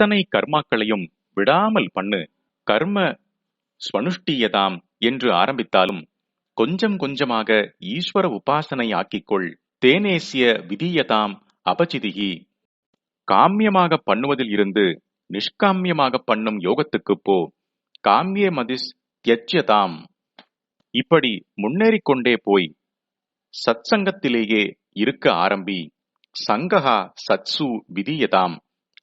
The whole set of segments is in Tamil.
அத்தனை கர்மாக்களையும் விடாமல் பண்ணு. கர்ம ஸ்வனுஷ்டியதாம் என்று ஆரம்பித்தாலும் கொஞ்சம் கொஞ்சமாக ஈஸ்வர உபாசனை ஆக்கிக்கொள். தேனேசிய விதியதாம் அபச்சிதிகி. காமியமாக பண்ணுவதில் இருந்து நிஷ்காமியமாக பண்ணும் யோகத்துக்கு போ. காமிய மதிஸ் தியஜ்யதாம் இப்படி முன்னேறிக்கொண்டே போய் சத்சங்கத்திலேயே இருக்க ஆரம்பி. சங்கஹா சத்சு விதியதாம்.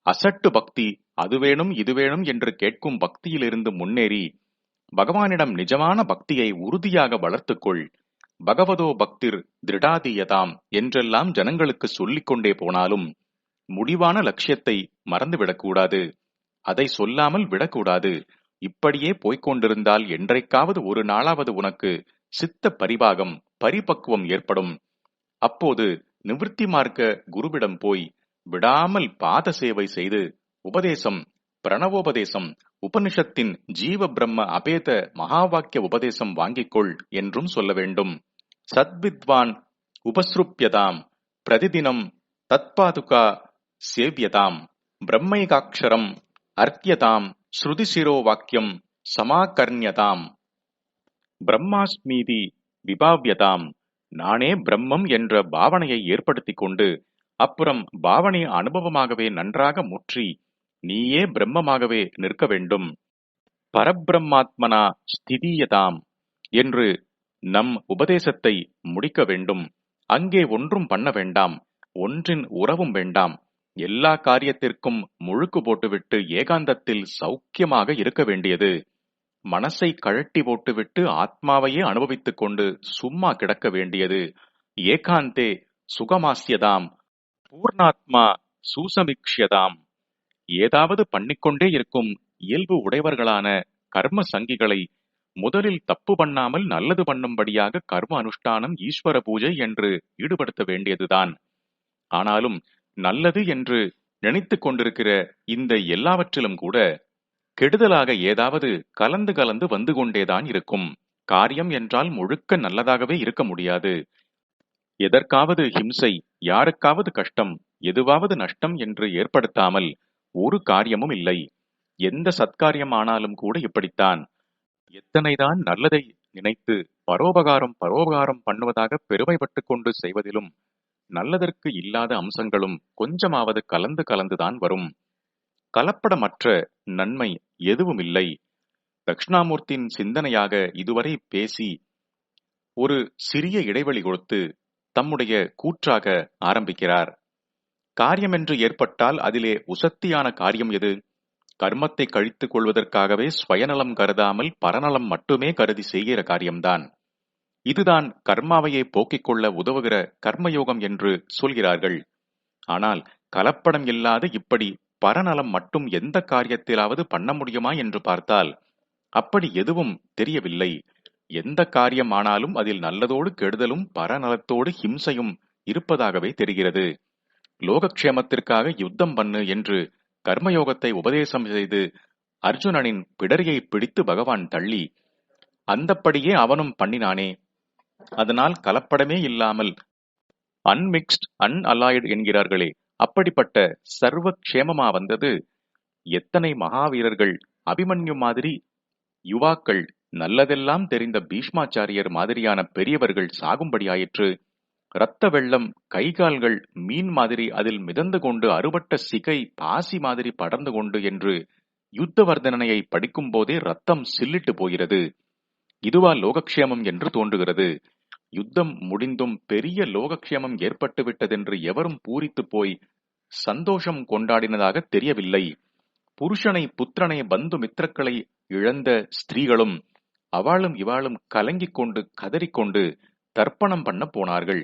அசட்டு பக்தி அது வேணும் இது வேணும் என்று கேட்கும் பக்தியிலிருந்து முன்னேறி பகவானிடம் நிஜமான பக்தியை உறுதியாக வளர்த்துக்கொள். பகவதோ பக்திர் திருடாதீயதாம் என்றெல்லாம் ஜனங்களுக்கு சொல்லிக்கொண்டே போனாலும் முடிவான லட்சியத்தை மறந்துவிடக்கூடாது அதை சொல்லாமல் விடக்கூடாது. இப்படியே போய்க் கொண்டிருந்தால் என்றைக்காவது ஒரு நாளாவது உனக்கு சித்த பரிபாகம் பரிபக்குவம் ஏற்படும். அப்போது நிவிருத்தி மார்க்க குருவிடம் போய் விடாமல் பாத சேவை செய்து உபதேசம் பிரணவோபதேசம் உபனிஷத்தின் ஜீவ பிரம்ம அபேத மகாவாக்கிய உபதேசம் வாங்கிக்கொள் என்றும் சொல்ல வேண்டும். சத்வித்வான் உபஸ்ருப்யதாம் பிரதிதினம் தத்பாதுகா சேவியதாம் பிரம்மைகாட்சரம் அர்த்தியதாம் ஸ்ருதிசிரோ வாக்கியம் சமாகர்ணியதாம். பிரம்மாஸ்மீதி விபாவியதாம் நானே பிரம்மம் என்ற பாவனையை ஏற்படுத்திக் கொண்டு அப்புறம் பாவனை அனுபவமாகவே நன்றாக முற்றி நீயே பிரம்மமாகவே நிற்க வேண்டும். பரபிரம்மாத்மனா ஸ்திதீயதாம் என்று நம் உபதேசத்தை முடிக்க வேண்டும். அங்கே ஒன்றும் பண்ண வேண்டாம். ஒன்றின் உறவும் வேண்டாம். எல்லா காரியத்திற்கும் முழுக்கு போட்டுவிட்டு ஏகாந்தத்தில் சௌக்கியமாக இருக்க வேண்டியது. மனசை கழட்டி போட்டுவிட்டு ஆத்மாவையே அனுபவித்துக் கொண்டு சும்மா கிடக்க வேண்டியது. ஏகாந்தே சுகமாசியதாம் பூர்ணாத்மா சூசமிக்ஷதாம் ஏதாவது பண்ணிக்கொண்டே இருக்கும் இயல்பு உடையவர்களான கர்ம சங்கிகளை முதலில் தப்பு பண்ணாமல் நல்லது பண்ணும்படியாக கர்ம அனுஷ்டானம் ஈஸ்வர பூஜை என்று ஈடுபடுத்த வேண்டியதுதான். ஆனாலும் நல்லது என்று நினைத்து கொண்டிருக்கிற இந்த எல்லாவற்றிலும் கூட கெடுதலாக ஏதாவது கலந்து கலந்து வந்து கொண்டேதான் இருக்கும். காரியம் என்றால் முழுக்க நல்லதாகவே இருக்க முடியாது. எதற்காவது ஹிம்சை யாருக்காவது கஷ்டம் எதுவாவது நஷ்டம் என்று ஏற்படுத்தாமல் ஒரு காரியமும் இல்லை. எந்த சத்காரியம் ஆனாலும் கூட இப்படித்தான். எத்தனைதான் நல்லதை நினைத்து பரோபகாரம் பரோபகாரம் பண்ணுவதாக பெருமைப்பட்டு கொண்டு செய்வதிலும் நல்லதற்கு இல்லாத அம்சங்களும் கொஞ்சமாவது கலந்து கலந்துதான் வரும். கலப்படமற்ற நன்மை எதுவும் இல்லை தக்ஷணாமூர்த்தியின் சிந்தனையாக இதுவரை பேசி ஒரு சிறிய இடைவெளி கொடுத்து தம்முடைய கூற்றாக ஆரம்பிக்கிறார். காரியம் என்று ஏற்பட்டால் அதிலே உசத்தியான காரியம் எது? கர்மத்தை கழித்துக் கொள்வதற்காகவே ஸ்வயநலம் கருதாமல் பரநலம் மட்டுமே கருதி செய்கிற காரியம்தான். இதுதான் கர்மாவையே போக்கிக் கொள்ள உதவுகிற கர்மயோகம் என்று சொல்கிறார்கள். ஆனால் கலப்படம் இல்லாத இப்படி பரநலம் மட்டும் எந்த காரியத்திலாவது பண்ண முடியுமா என்று பார்த்தால் அப்படி எதுவும் தெரியவில்லை. எந்த காரியம் ஆனாலும் அதில் நல்லதோடு கெடுதலும் பரநலத்தோடு ஹிம்சையும் இருப்பதாகவே தெரிகிறது. லோகக்ஷேமத்திற்காக யுத்தம் பண்ணு என்று கர்மயோகத்தை உபதேசம் செய்து அர்ஜுனனின் பிடரியை பிடித்து பகவான் தள்ளி அந்தப்படியே அவனும் பண்ணினானே. அதனால் கலப்படமே இல்லாமல் அன்மிக்ஸ்ட் அன் அலாய்டு என்கிறார்களே அப்படிப்பட்ட சர்வ க்ஷேமமா வந்தது? எத்தனை மகாவீரர்கள் அபிமன்யு மாதிரி யுவாக்கள் நல்லதெல்லாம் தெரிந்த பீஷ்மாச்சாரியர் மாதிரியான பெரியவர்கள் சாகும்படியாயிற்று. இரத்த வெள்ளம் கைகால்கள் மீன் மாதிரி அதில் மிதந்து கொண்டு அறுபட்ட சிகை பாசி மாதிரி படர்ந்து கொண்டு என்று யுத்தவர்தனையை படிக்கும் போதே ரத்தம் சில்லிட்டு போகிறது. இதுவா லோகக்ஷேமம் என்று தோன்றுகிறது. யுத்தம் முடிந்தும் பெரிய லோகக்ஷேமம் ஏற்பட்டு விட்டதென்று எவரும் பூரித்து போய் சந்தோஷம் கொண்டாடினதாக தெரியவில்லை. புருஷனை புத்திரனை பந்து மித்திரக்களை இழந்த ஸ்திரீகளும் அவளும் இவாளும் கலங்கிக் கொண்டு கதறிக்கொண்டு தர்ப்பணம் பண்ண போனார்கள்.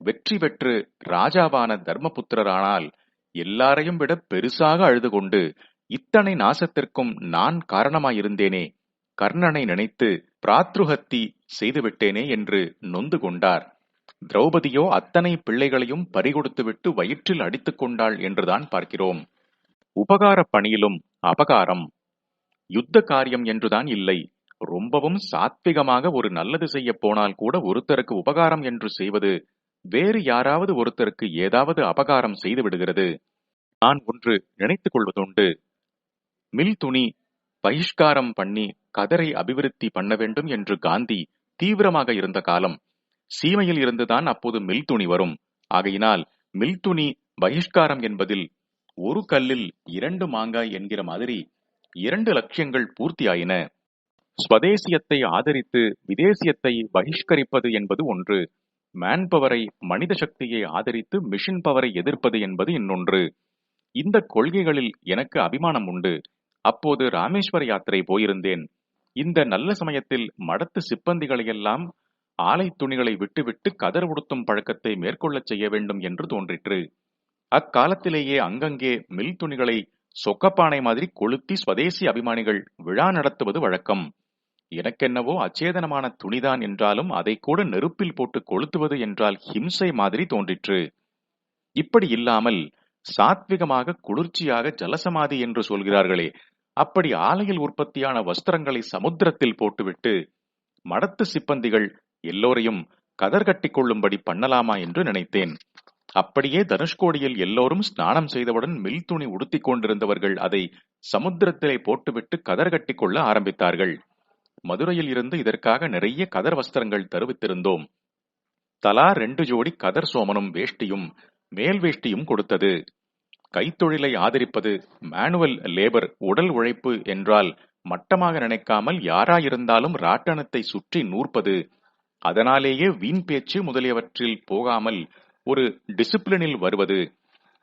வெற்றி பெற்று ராஜாவான தர்மபுத்திரரானால் எல்லாரையும் விட பெருசாக அழுது கொண்டு இத்தனை நாசத்திற்கும் நான் காரணமாயிருந்தேனே கர்ணனை நினைத்து பிராத்ருஹத்தி செய்துவிட்டேனே என்று நொந்து கொண்டார். திரௌபதியோ அத்தனை பிள்ளைகளையும் பறிகொடுத்துவிட்டு வயிற்றில் அடித்துக் கொண்டாள் என்றுதான் பார்க்கிறோம். உபகார பணியிலும் அபகாரம். யுத்த காரியம் என்றுதான் இல்லை. ரொம்பவும் சாத்விகமாக ஒரு நல்லது செய்ய போனால் கூட ஒருத்தருக்கு உபகாரம் என்று செய்வது வேறு யாராவது ஒருத்தருக்கு ஏதாவது அபகாரம் செய்து விடுகிறது. நான் ஒன்று நினைத்துக் கொள்வதுண்டு. மில் துணி பகிஷ்காரம் பண்ணி கதரை அபிவிருத்தி பண்ண வேண்டும் என்று காந்தி தீவிரமாக இருந்த காலம். சீமையில் இருந்துதான் அப்போது மில் துணி வரும். ஆகையினால் மில் துணி பகிஷ்காரம் என்பதில் ஒரு கல்லில் இரண்டு மாங்காய் என்கிற மாதிரி இரண்டு லட்சியங்கள் பூர்த்தியாயின. ஸ்வதேசியத்தை ஆதரித்து விதேசியத்தை பகிஷ்கரிப்பது என்பது ஒன்று. மேன் பவரை மனித சக்தியை ஆதரித்து மிஷின் பவரை எதிர்ப்பது என்பது இன்னொன்று. இந்த கொள்கைகளில் எனக்கு அபிமானம் உண்டு. அப்போது ராமேஸ்வர யாத்திரை போயிருந்தேன். இந்த நல்ல சமயத்தில் மடத்து சிப்பந்திகளையெல்லாம் ஆலை துணிகளை விட்டுவிட்டு கதர் உடுத்தும் பழக்கத்தை மேற்கொள்ளச் செய்ய வேண்டும் என்று தோன்றிற்று. அக்காலத்திலேயே அங்கங்கே மில் துணிகளை சொக்கப்பானை மாதிரி கொளுத்தி ஸ்வதேசி அபிமானிகள் விழா நடத்துவது வழக்கம். எனக்கென்னவோ அச்சேதனமான துணிதான் என்றாலும் அதை கூட நெருப்பில் போட்டு கொளுத்துவது என்றால் ஹிம்சை மாதிரி தோன்றிற்று. இப்படி இல்லாமல் சாத்விகமாக குளிர்ச்சியாக ஜலசமாதி என்று சொல்கிறார்களே அப்படி ஆலையில் உற்பத்தியான வஸ்திரங்களை சமுத்திரத்தில் போட்டுவிட்டு மடத்து சிப்பந்திகள் எல்லோரையும் கதர் கட்டிக் கொள்ளும்படி பண்ணலாமா என்று நினைத்தேன். அப்படியே தனுஷ்கோடியில் எல்லோரும் ஸ்நானம் செய்தவுடன் மில் துணி உடுத்திக் கொண்டிருந்தவர்கள் அதை சமுத்திரத்திலே போட்டுவிட்டு கதர் கட்டிக் கொள்ள ஆரம்பித்தார்கள். மதுரையில் இருந்து இதற்காக நிறைய கதர் வஸ்திரங்கள் தருவித்திருந்தோம். தலா ரெண்டு ஜோடி கதர் சோமனும் வேஷ்டியும் மேல் வேஷ்டியும் கொடுத்தது. கைத்தொழிலை ஆதரிப்பது மேனுவல் லேபர் உடல் உழைப்பு என்றால் மட்டமாக நினைக்காமல் யாராயிருந்தாலும் ராட்டணத்தை சுற்றி நூற்பது. அதனாலேயே வீண் பேச்சு முதலியவற்றில் போகாமல் ஒரு டிசிப்ளினில் வருவது.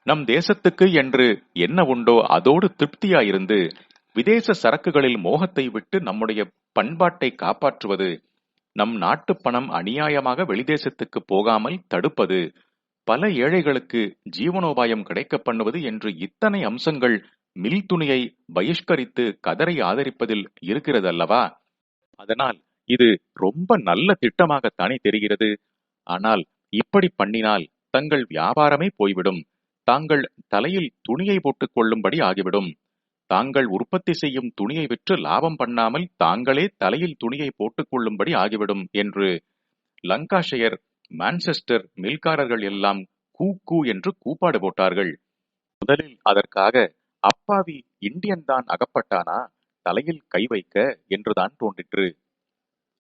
நம் தேசத்துக்கு என்று என்ன உண்டோ அதோடு திருப்தியாயிருந்து விதேச சரக்குகளில் மோகத்தை விட்டு நம்முடைய பண்பாட்டை காப்பாற்றுவது நம் நாட்டு பணம் அநியாயமாக வெளிதேசத்துக்கு போகாமல் தடுப்பது பல ஏழைகளுக்கு ஜீவனோபாயம் கிடைக்க பண்ணுவது என்று இத்தனை அம்சங்கள் மில் துணியை பகிஷ்கரித்து கதரை ஆதரிப்பதில் இருக்கிறது அல்லவா அதனால் இது ரொம்ப நல்ல திட்டமாகத்தானே தெரிகிறது. ஆனால் இப்படி பண்ணினால் தங்கள் வியாபாரமே போய்விடும். தாங்கள் தலையில் துணியை போட்டுக் கொள்ளும்படி ஆகிவிடும். தாங்கள் உற்பத்தி செய்யும் துணியை விற்று லாபம் பண்ணாமல் தாங்களே தலையில் துணியை போட்டுக்கொள்ளும்படி ஆகிவிடும் என்று லங்காஷயர் மான்செஸ்டர் மில்காரர்கள் எல்லாம் கூ கூ என்று கூப்பாடு போட்டார்கள். முதலில் அதற்காக அப்பாவி இந்தியன் தான் அகப்பட்டானா? தலையில் கை வைக்க என்றுதான் தோன்றிற்று.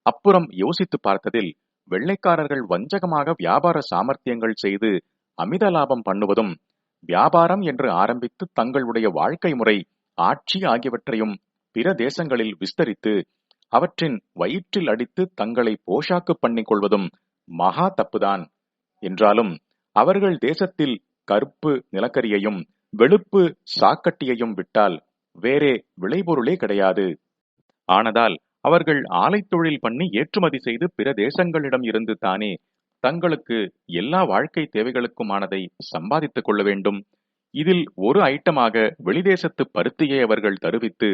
அப்புறம் யோசித்து பார்த்ததில் வெள்ளைக்காரர்கள் வஞ்சகமாக வியாபார சாமர்த்தியங்கள் செய்து அமித லாபம் பண்ணுவதும் வியாபாரம் என்று ஆரம்பித்து தங்களுடைய வாழ்க்கை முறை ஆட்சி ஆகியவற்றையும் பிற தேசங்களில் விஸ்தரித்து அவற்றின் வயிற்றில் அடித்து தங்களை போஷாக்கு பண்ணிக் கொள்வதும் மகா தப்புதான். என்றாலும் அவர்கள் தேசத்தில் கருப்பு நிலக்கரியையும் வெளுப்பு சாக்கட்டியையும் விட்டால் வேறே விளைபொருளே கிடையாது. ஆனதால் அவர்கள் ஆலைத்தொழில் பண்ணி ஏற்றுமதி செய்து பிற தேசங்களிடம் இருந்து தானே தங்களுக்கு எல்லா வாழ்க்கை தேவைகளுக்குமானதை சம்பாதித்துக் கொள்ள வேண்டும். இதில் ஒரு ஐட்டமாக வெளிதேசத்து பருத்தியை அவர்கள் தருவித்து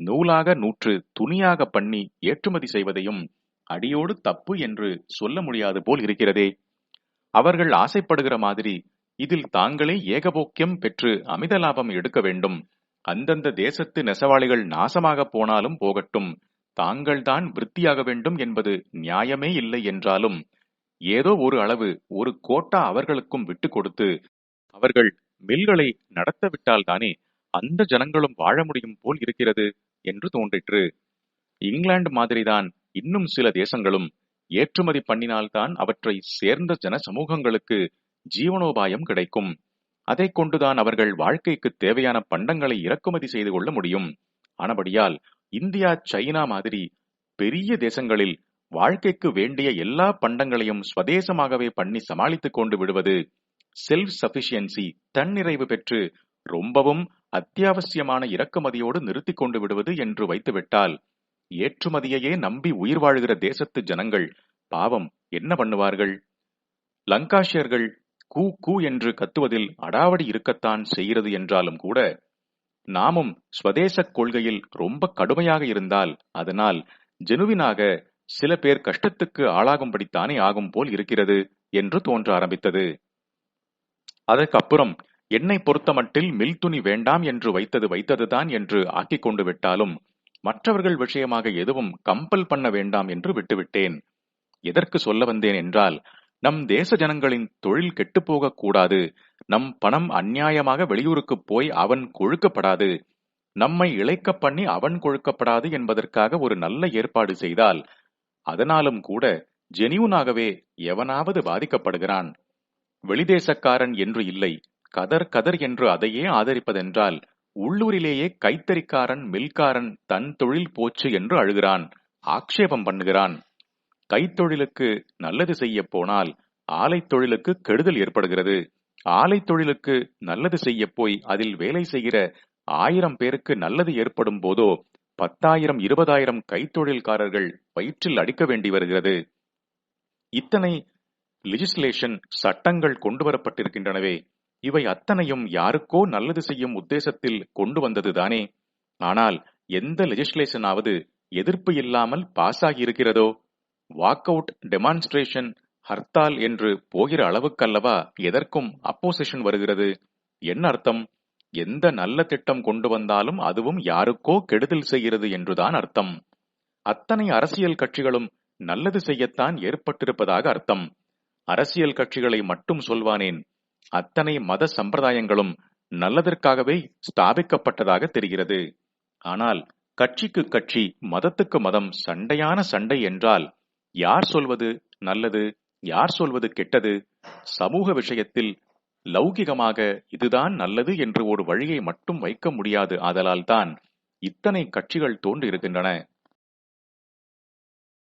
நூலாக நூற்று துணியாக பண்ணி ஏற்றுமதி செய்வதையும் அடியோடு தப்பு என்று சொல்ல முடியாது போல் இருக்கிறதே. அவர்கள் ஆசைப்படுகிற மாதிரி இதில் தாங்களே ஏகபோக்கியம் பெற்று அமித லாபம் எடுக்க வேண்டும். அந்தந்த தேசத்து நெசவாளிகள் நாசமாக போனாலும் போகட்டும். தாங்கள்தான் விருத்தியாக வேண்டும் என்பது நியாயமே இல்லை என்றாலும் ஏதோ ஒரு அளவு ஒரு கோட்டா அவர்களுக்கும் விட்டு கொடுத்து அவர்கள் மில்களை நடத்தவிட்டால்தானே அந்த ஜனங்களும் வாழ முடியும் போல் இருக்கிறது என்று தோன்றிற்று. இங்கிலாந்து மாதிரிதான் இன்னும் சில தேசங்களும் ஏற்றுமதி பண்ணினால்தான் அவற்றை சேர்ந்த ஜன சமூகங்களுக்கு ஜீவனோபாயம் கிடைக்கும். அதை கொண்டுதான் அவர்கள் வாழ்க்கைக்கு தேவையான பண்டங்களை இறக்குமதி செய்து கொள்ள முடியும். ஆனபடியால் இந்தியா சைனா மாதிரி பெரிய தேசங்களில் வாழ்க்கைக்கு வேண்டிய எல்லா பண்டங்களையும் ஸ்வதேசமாகவே பண்ணி சமாளித்துக் கொண்டு விடுவது செல்ஃப் சஃபிஷியன்சி தன்னிறைவு பெற்று ரொம்பவும் அத்தியாவசியமான இறக்குமதியோடு நிறுத்திக் கொண்டு விடுவது என்று வைத்துவிட்டால் ஏற்றுமதியையே நம்பி உயிர் வாழ்கிற தேசத்து ஜனங்கள் பாவம் என்ன பண்ணுவார்கள்? லங்காஷியர்கள் கூ கூ என்று கத்துவதில் அடாவடி இருக்கத்தான் செய்கிறது என்றாலும் கூட நாமும் ஸ்வதேசக் கொள்கையில் ரொம்ப கடுமையாக இருந்தால் அதனால் ஜெனுவினாக சில பேர் கஷ்டத்துக்கு ஆளாகும்படித்தானே ஆகும் போல் இருக்கிறது என்று தோன்ற ஆரம்பித்தது. அதற்கப்புறம் என்னை பொறுத்தமட்டில் மில் துணி வேண்டாம் என்று வைத்தது வைத்ததுதான் என்று ஆக்கிக் கொண்டு விட்டாலும் மற்றவர்கள் விஷயமாக எதுவும் கம்பல் பண்ண வேண்டாம் என்று விட்டுவிட்டேன். எதற்கு சொல்ல வந்தேன் என்றால் நம் தேச ஜனங்களின் தொழில் கெட்டுப்போகக் கூடாது. நம் பணம் அநியாயமாக வெளியூருக்கு போய் அவன் கொழுக்கப்படாது. நம்மை இழைக்க பண்ணி அவன் கொழுக்கப்படாது என்பதற்காக ஒரு நல்ல ஏற்பாடு செய்தால் அதனாலும் கூட ஜெனியூனாகவே எவனாவது பாதிக்கப்படுகிறான். வெளிதேசக்காரன் என்று இல்லை கதர் கதர் என்று அதையே ஆதரிப்பதென்றால் உள்ளூரிலேயே கைத்தறிக்காரன் மில்காரன் தன் தொழில் போச்சு என்று அழுகிறான் ஆக்ஷேபம் பண்ணுகிறான். கைத்தொழிலுக்கு நல்லது செய்ய போனால் ஆலை தொழிலுக்கு கெடுதல் ஏற்படுகிறது. ஆலை தொழிலுக்கு நல்லது செய்ய போய் அதில் வேலை செய்கிற ஆயிரம் பேருக்கு நல்லது ஏற்படும் போதோ பத்தாயிரம் இருபதாயிரம் கைத்தொழில்காரர்கள் வயிற்றில் அடிக்க வேண்டி வருகிறது. இத்தனை லெஜிஸ்லேஷன் சட்டங்கள் கொண்டு வரப்பட்டிருக்கின்றனவே இவை அத்தனையும் யாருக்கோ நல்லது செய்யும் உத்தேசத்தில் கொண்டு வந்ததுதானே ஆனால் எந்த லெஜிஸ்லேஷனாவது எதிர்ப்பு இல்லாமல் பாஸ் ஆகியிருக்கிறதோ வாக் அவுட் டெமான்ஸ்ட்ரேஷன் ஹர்த்தால் என்று போகிற அளவுக்கல்லவா எதற்கும் அப்போசிஷன் வருகிறது? என்ன அர்த்தம்? எந்த நல்ல திட்டம் கொண்டு வந்தாலும் அதுவும் யாருக்கோ கெடுதல் செய்கிறது என்றுதான் அர்த்தம். அத்தனை அரசியல் கட்சிகளும் நல்லது செய்யத்தான் ஏற்பட்டிருப்பதாக அர்த்தம். அரசியல் கட்சிகளை மட்டும் சொல்வானேன். அத்தனை மத சம்பிரதாயங்களும் நல்லதற்காகவே ஸ்தாபிக்கப்பட்டதாக தெரிகிறது. ஆனால் கட்சிக்கு கட்சி மதத்துக்கு மதம் சண்டையான சண்டை என்றால் யார் சொல்வது நல்லது யார் சொல்வது கெட்டது? சமூக விஷயத்தில் லௌகிகமாக இதுதான் நல்லது என்று ஒரு வழியை மட்டும் வைக்க முடியாது. ஆதலால்தான் இத்தனை கட்சிகள் தோன்றியிருக்கின்றன.